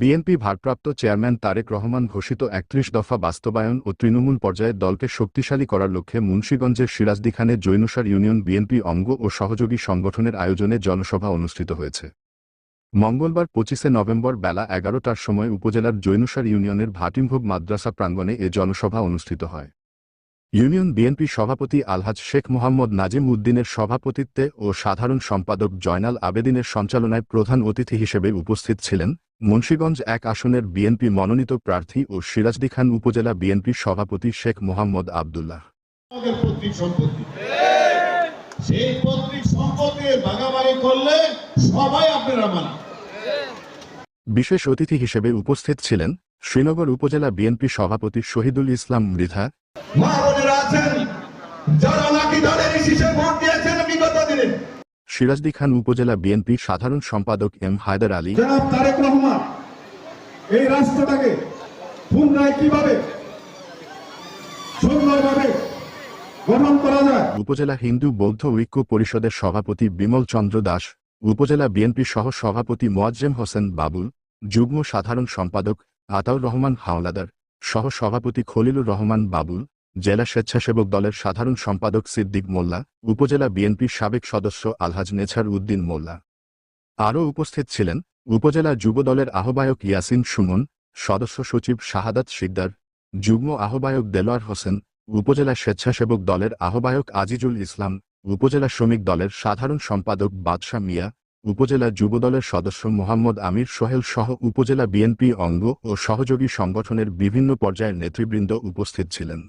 BNP ভারপ্রাপ্ত chairman Tarique Rahman ঘোষিত একত্রিশ দফা বাস্তবায়ন ও তৃণমূল পর্যায়ে দলকে শক্তিশালী করার লক্ষ্যে মুন্সীগঞ্জের সিরাজদিখানে জৈনসার ইউনিয়ন বিএনপি অঙ্গ ও সহযোগী সংগঠনের আয়োজনে জনসভা অনুষ্ঠিত হয়েছে। মঙ্গলবার পঁচিশে নভেম্বর বেলা এগারোটার সময় উপজেলার জৈনসার ইউনিয়নের ভাটিমভোগ মাদ্রাসা প্রাঙ্গণে এ জনসভা অনুষ্ঠিত হয়। ইউনিয়ন বিএনপি সভাপতি আলহাজ শেখ মোহাম্মদ নাজিম উদ্দিনের সভাপতিত্বে ও সাধারণ সম্পাদক জয়নাল আবেদিনের সঞ্চালনায় প্রধান অতিথি হিসেবে উপস্থিত ছিলেন মুন্সীগঞ্জ এক আসনের বিএনপি মনোনীত প্রার্থী ও সিরাজদি খান উপজেলা বিএনপির সভাপতি শেখ মোহাম্মদ আবদুল্লাহ। আমাদের পৈতৃক সম্পত্তি। সেই পৈতৃক সম্পত্তি ভাগাভাগি করলে সবাই আপনারা মানা বিশেষ অতিথি হিসেবে উপস্থিত ছিলেন শ্রীনগর উপজেলা বিএনপি সভাপতি শহীদুল ইসলাম মৃধা। সিরাজদি খান উপজেলা বিএনপি সাধারণ সম্পাদক এম হায়দার আলী। তারেক রহমান এই রাষ্ট্রটাকে পুনরায় কীভাবে সুন্দরভাবে গঠন করা যায়? উপজেলা হিন্দু বৌদ্ধ ঐক্য পরিষদের সভাপতি বিমল চন্দ্র দাস উপজেলা বিএনপি সহ সভাপতি মোয়াজ্জেম হোসেন বাবুল যুগ্ম সাধারণ সম্পাদক আতাউর রহমান হাওলাদার, সহ সভাপতি খলিলুর রহমান বাবুল, জেলা স্বেচ্ছাসেবক দলের সাধারণ সম্পাদক সিদ্দিক মোল্লা, উপজেলা বিএনপির সাবেক সদস্য আলহাজ নেছার উদ্দিন মোল্লা। আরও উপস্থিত ছিলেন উপজেলা যুব দলের আহ্বায়ক ইয়াসিন সুমন, সদস্য সচিব শাহাদাত শিকদার, যুগ্ম আহ্বায়ক দেলোয়ার হোসেন, উপজেলা স্বেচ্ছাসেবক দলের আহ্বায়ক আজিজুল ইসলাম, উপজেলা শ্রমিক দলের সাধারণ সম্পাদক বাদশা মিয়া উপজেলা যুবদলের সদস্য মোহাম্মদ আমির সোহেল সহ উপজেলা বিএনপি অঙ্গ ও সহযোগী সংগঠনের বিভিন্ন পর্যায়ের নেতৃবৃন্দ উপস্থিত ছিলেন।